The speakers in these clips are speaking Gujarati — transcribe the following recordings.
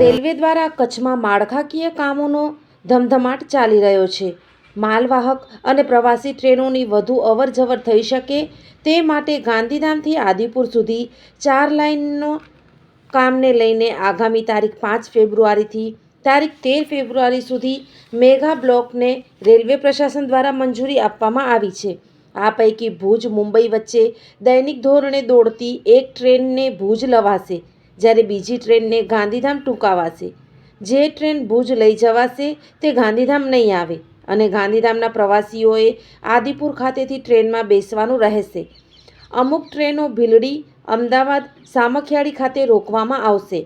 રેલવે દ્વારા કચ્છમાં માળખાકીય કામોનો ધમધમાટ ચાલી રહ્યો છે. માલવાહક અને પ્રવાસી ટ્રેનોની વધુ અવરજવર થઈ શકે તે માટે ગાંધીધામથી આદિપુર સુધી ચાર લાઇનનો કામને લઈને આગામી તારીખ પાંચ ફેબ્રુઆરીથી તારીખ તેર ફેબ્રુઆરી સુધી મેગા બ્લોકને રેલવે પ્રશાસન દ્વારા મંજૂરી આપવામાં આવી છે. આ પૈકી ભુજ, મુંબઈ વચ્ચે દૈનિક ધોરણે દોડતી એક ટ્રેનને ભુજ લવાશે. જ્યારે બીજી ટ્રેનને ગાંધીધામ ટૂંકાવાશે. જે ટ્રેન ભુજ લઈ જવાશે તે ગાંધીધામ નહીં આવે અને ગાંધીધામના પ્રવાસીઓએ આદિપુર ખાતેથી ટ્રેનમાં બેસવાનું રહેશે. અમુક ટ્રેનો ભીલડી, અમદાવાદ, સામખિયાળી ખાતે રોકવામાં આવશે.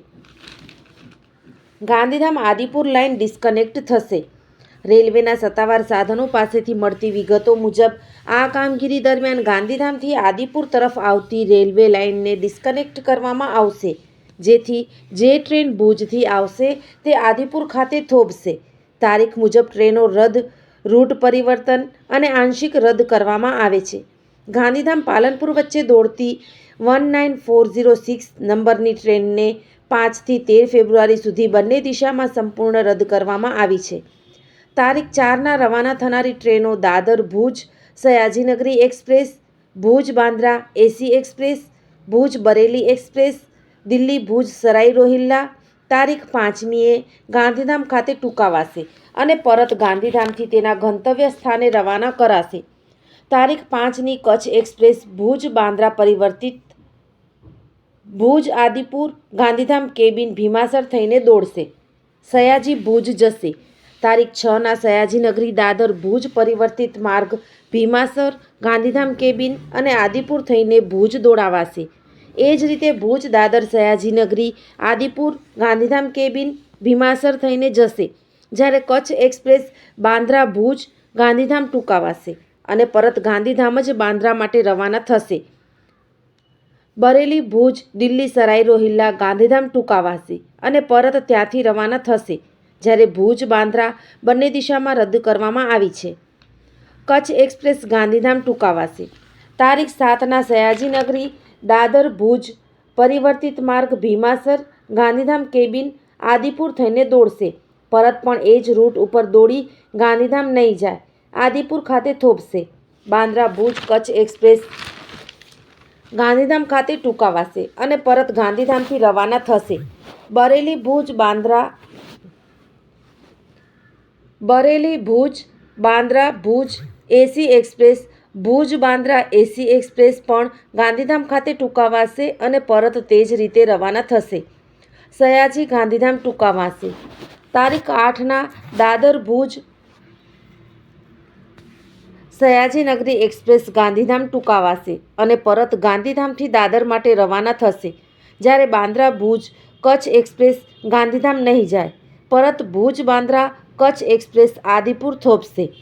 ગાંધીધામ આદિપુર લાઇન ડિસ્કનેક્ટ થશે. રેલવેના સત્તાવાર સાધનો પાસેથી મળતી વિગતો મુજબ, આ કામગીરી દરમિયાન ગાંધીધામથી આદિપુર તરફ આવતી રેલવે લાઇનને ડિસ્કનેક્ટ કરવામાં આવશે. જેથી જે ટ્રેન ભુજથી આવશે તે આદિપુર ખાતે થોભશે. તારીખ મુજબ ટ્રેનો રદ, રૂટ પરિવર્તન અને આંશિક રદ કરવામાં આવે છે. ગાંધીધામ પાલનપુર વચ્ચે દોડતી one nine four zero six નંબરની ટ્રેનને પાંચથી તેર ફેબ્રુઆરી સુધી બંને દિશામાં સંપૂર્ણ રદ કરવામાં આવી છે. તારીખ ચારના રવાના થનારી ટ્રેનો Dadar Bhuj, Sayajinagari express, Bhuj Bandra AC express, Bhuj Bareilly express Delhi Bhuj Sarai Rohilla તારીખ પાંચમીએ ગાંધીધામ ખાતે ટૂંકાવાશે અને પરત ગાંધીધામથી તેના ગંતવ્ય સ્થાને રવાના કરાશે. તારીખ પાંચની કચ્છ એક્સપ્રેસ ભુજ બાંદ્રા પરિવર્તિત ભુજ આદિપુર ગાંધીધામ કેબિન ભીમાસર થઈને દોડશે. સયાજી ભુજ જશે. તારીખ છના સયાજીનગરી દાદર ભુજ પરિવર્તિત માર્ગ ભીમાસર ગાંધીધામ કેબિન અને આદિપુર થઈને ભુજ દોડાવાશે. એ જ રીતે ભુજ, દાદર સયાજીનગરી આદિપુર, ગાંધીધામ કેબિન ભીમાસર થઈને જશે. જ્યારે કચ્છ એક્સપ્રેસ બાંદ્રા, ભુજ, ગાંધીધામ ટૂંકાવાશે અને પરત ગાંધીધામ જ બાંદ્રા માટે રવાના થશે. બરેલી, ભુજ, દિલ્હી, સરાઈ, રોહિલ્લા, ગાંધીધામ ટૂંકાવાશે અને પરત ત્યાંથી રવાના થશે, જ્યારે ભુજ, બાંદ્રા બંને દિશામાં રદ કરવામાં આવી છે. કચ્છ એક્સપ્રેસ ગાંધીધામ ટૂંકાવાશે. તારીખ સાતના સયાજીનગરી દાદર, ભુજ, પરિવર્તિત માર્ગ, ભીમાસર, ગાંધીધામ કેબિન આદિપુર થઈને દોડશે. પરત પણ એ જ રૂટ ઉપર દોડી ગાંધીધામ નહીં જાય, આદિપુર ખાતે થોભશે. બાંદ્રા, ભુજ, કચ્છ એક્સપ્રેસ ગાંધીધામ ખાતે ટૂંકાવાશે અને પરત ગાંધીધામથી રવાના થશે. Bareilly, Bhuj, Bandra Bareilly, Bhuj, Bandra, Bhuj, AC express Bhuj Bandra AC express પણ ગાંધીધામ ખાતે ટૂંકાવાશે અને પરત તે જ રીતે રવાના થશે. સયાજી ગાંધીધામ ટૂંકાવાશે. તારીખ આઠના દાદર ભુજ સયાજી નગરી એક્સપ્રેસ ગાંધીધામ ટૂંકાવાશે અને પરત ગાંધીધામથી દાદર માટે રવાના થશે. જ્યારે બાંદ્રા ભુજ કચ્છ એક્સપ્રેસ ગાંધીધામ નહીં જાય, પરત ભુજ બાંદ્રા કચ્છ એક્સપ્રેસ આદિપુર થોભશે.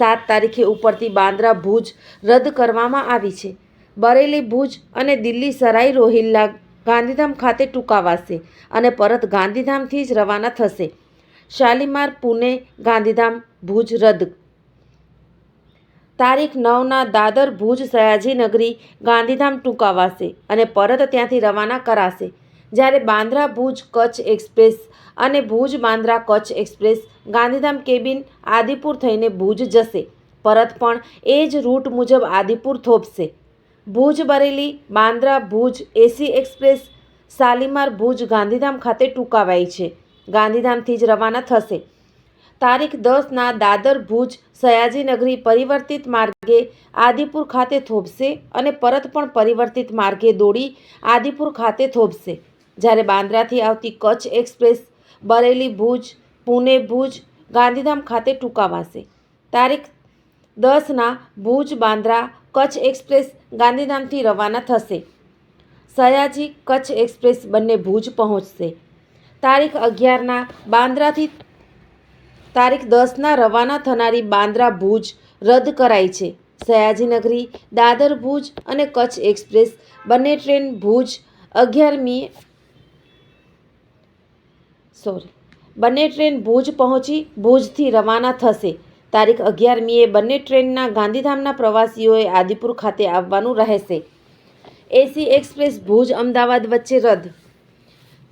સાત તારીખે ઉપરથી બાંદ્રા ભુજ રદ કરવામાં આવી છે. બરેલી ભુજ અને દિલ્હી સરાઈ રોહિલ્લા ગાંધીધામ ખાતે ટૂંકાવાશે અને પરત ગાંધીધામથી જ રવાના થશે. શાલીમાર, પુણે, ગાંધીધામ, ભુજ રદ. તારીખ નવના દાદર ભુજ સયાજીનગરી ગાંધીધામ ટૂંકાવાશે અને પરત ત્યાંથી રવાના કરાશે. જ્યારે બાંદ્રા ભુજ કચ્છ એક્સપ્રેસ અને ભુજ બાંદ્રા કચ્છ એક્સપ્રેસ ગાંધીધામ કેબિન આદિપુર થઈને ભુજ જશે. પરત પણ એ જ રૂટ મુજબ આદિપુર થોભશે. ભુજ બરેલી, બાંદ્રા ભુજ એસી એક્સપ્રેસ શાલીમાર ભુજ ગાંધીધામ ખાતે ટૂંકાવાઈ છે. ગાંધીધામથી જ રવાના થશે. તારીખ દસના દાદર ભુજ સયાજીનગરી પરિવર્તિત માર્ગે આદિપુર ખાતે થોભશે અને પરત પણ પરિવર્તિત માર્ગે દોડી આદિપુર ખાતે થોભશે. જ્યારે બાંદ્રાથી આવતી કચ્છ એક્સપ્રેસ, બરેલી ભુજ, પુણે ભુજ, ગાંધીધામ ખાતે ટૂંકાવાશે. તારીખ દસના ભુજ, બાંદ્રા, કચ્છ એક્સપ્રેસ ગાંધીધામથી રવાના થશે. સયાજી, કચ્છ એક્સપ્રેસ બંને ભુજ પહોંચશે. તારીખ અગિયારના બાંદ્રાથી તારીખ દસના રવાના થનારી બાંદ્રા ભુજ રદ કરાઈ છે. સયાજીનગરી દાદર ભુજ અને કચ્છ એક્સપ્રેસ બંને ટ્રેન ભુજ અગિયારમી સોરી. બંને ટ્રેન ભુજ પહોંચી ભુજથી રવાના થશે. તારીખ અગિયારમીએ બંને ટ્રેનના ગાંધીધામના પ્રવાસીઓએ આદિપુર ખાતે આવવાનું રહેશે. એસી એક્સપ્રેસ ભુજ અમદાવાદ વચ્ચે રદ.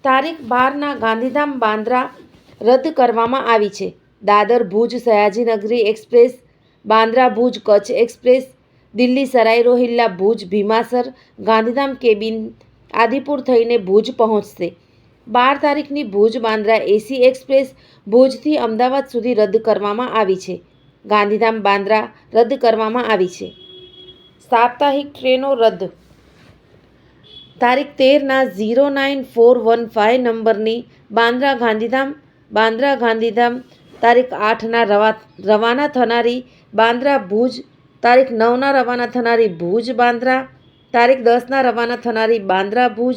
તારીખ બારના ગાંધીધામ બાંદ્રા રદ કરવામાં આવી છે. Dadar Bhuj Sayajinagari express, Bandra Bhuj Kutch express, Delhi Sarai Rohilla Bhuj Bhimasar, Gandhidham cabin, Adipur થઈને ભુજ પહોંચશે. બાર તારીખની ભુજ બાંદ્રા એસી એક્સપ્રેસ ભુજથી અમદાવાદ સુધી રદ કરવામાં આવી છે. ગાંધીધામ બાંદ્રા રદ કરવામાં આવી છે. સાપ્તાહિક ટ્રેનો રદ. તારીખ તેરના zero nine four one five નંબરની બાંદ્રા ગાંધીધામ બાંદ્રા ગાંધીધામ તારીખ આઠના રવા, રવાના થનારી બાંદ્રા ભુજ, તારીખ નવના રવાના થનારી ભુજ બાંદ્રા, તારીખ દસના રવાના થનારી બાંદ્રા ભુજ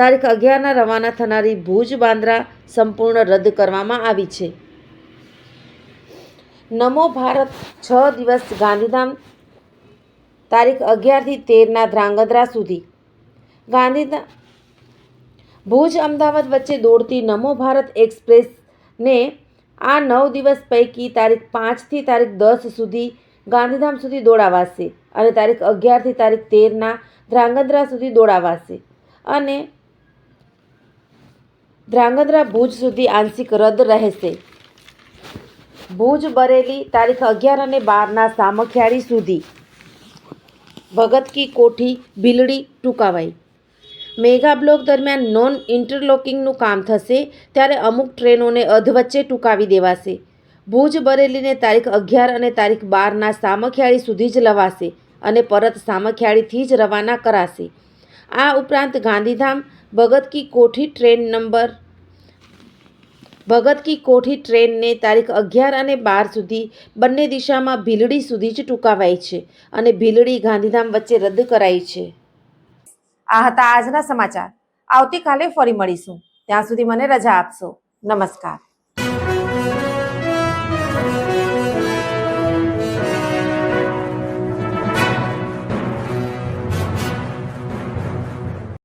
તારીખ અગિયારના રવાના થનારી ભુજ બાંદ્રા સંપૂર્ણ રદ કરવામાં આવી છે. નમો ભારત છ દિવસ ગાંધીધામ, તારીખ અગિયારથી તેરના ધ્રાંગધ્રા સુધી. ગાંધીધામ ભુજ, અમદાવાદ વચ્ચે દોડતી નમો ભારત એક્સપ્રેસને આ નવ દિવસ પૈકી તારીખ પાંચથી તારીખ દસ સુધી ગાંધીધામ સુધી દોડાવાશે અને તારીખ અગિયારથી તારીખ તેરના ધ્રાંગધ્રા સુધી દોડાવાશે. અને ધ્રાંગધ્રા ભુજ સુધી આંશિક રદ રહેશે. ભુજ બરેલી તારીખ અગિયાર અને બારના સામખિયાળી સુધી. ભગત કી કોઠી ભીલડી ટૂંકાવાઈ. મેગા બ્લોક દરમિયાન નોન ઇન્ટરલોકિંગનું કામ થશે ત્યારે અમુક ટ્રેનોને અધવચ્ચે ટૂંકાવી દેવાશે. ભુજ બરેલીને તારીખ અગિયાર અને તારીખ બારના સામખિયાળી સુધી જ લવાશે અને પરત સામખિયાળીથી જ રવાના કરાશે. આ ઉપરાંત ગાંધીધામ ભગત કી કોઠી ટ્રેન નંબર? ભગત કી કોઠી ટ્રેનને તારીખ અગિયાર અને બાર સુધી બંને દિશામાં ભીલડી સુધી જ ટૂંકાવાઈ છે અને ભીલડી ગાંધીધામ વચ્ચે રદ કરાઈ છે. આ હતા આજના સમાચાર. આવતીકાલે ફરી મળીશું. ત્યાં સુધી મને રજા આપશો. નમસ્કાર.